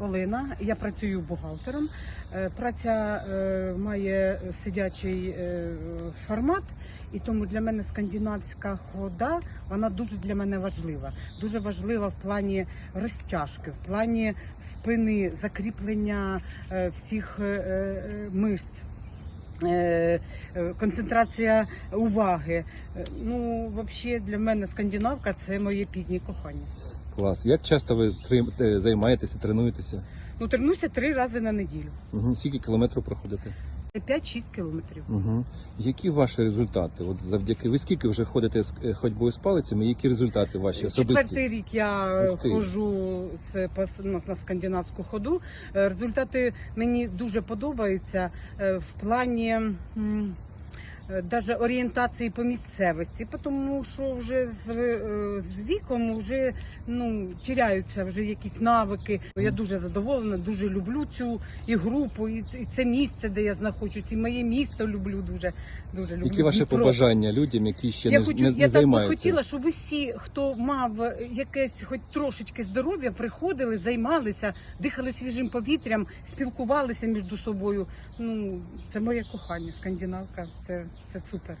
Олена. Я працюю бухгалтером. Е, Праця е, має сидячий е, формат, і тому для мене скандинавська хода вона дуже для мене важлива. Дуже важлива в плані розтяжки, в плані спини, закріплення всіх мишць. Е, е, Концентрація уваги. Е, Ну, взагалі, для мене скандинавка це моє пізнє кохання. Клас. Як часто ви займаєтеся, тренуєтеся? Ну, тренуюся три рази на неділю. Угу. Скільки кілометрів проходите? 5-6 кілометрів. Угу. Які ваші результати? От завдяки ви скільки вже ходите з е, ходьбою з палицями? Які результати ваші особисті? Четвертий рік я Ух ти. ходжу з пас- на, на скандинавську ходу. Е, Результати мені дуже подобаються е, в плані. м, е, Даже орієнтації по місцевості, тому що вже з, е, з віком вже ну тіряються вже якісь навики. Я дуже задоволена, дуже люблю цю і групу, і, і це місце, де я знаходжусь, і моє місто люблю дуже. Дуже люблю. Які ваші побажання людям, які ще Я не, хочу, не, я не так би займаються? хотіла, щоб усі, хто мав якесь хоч трошечки здоров'я, приходили, займалися, дихали свіжим повітрям, спілкувалися між собою. Ну це моє кохання, скандинавка. Це, це супер.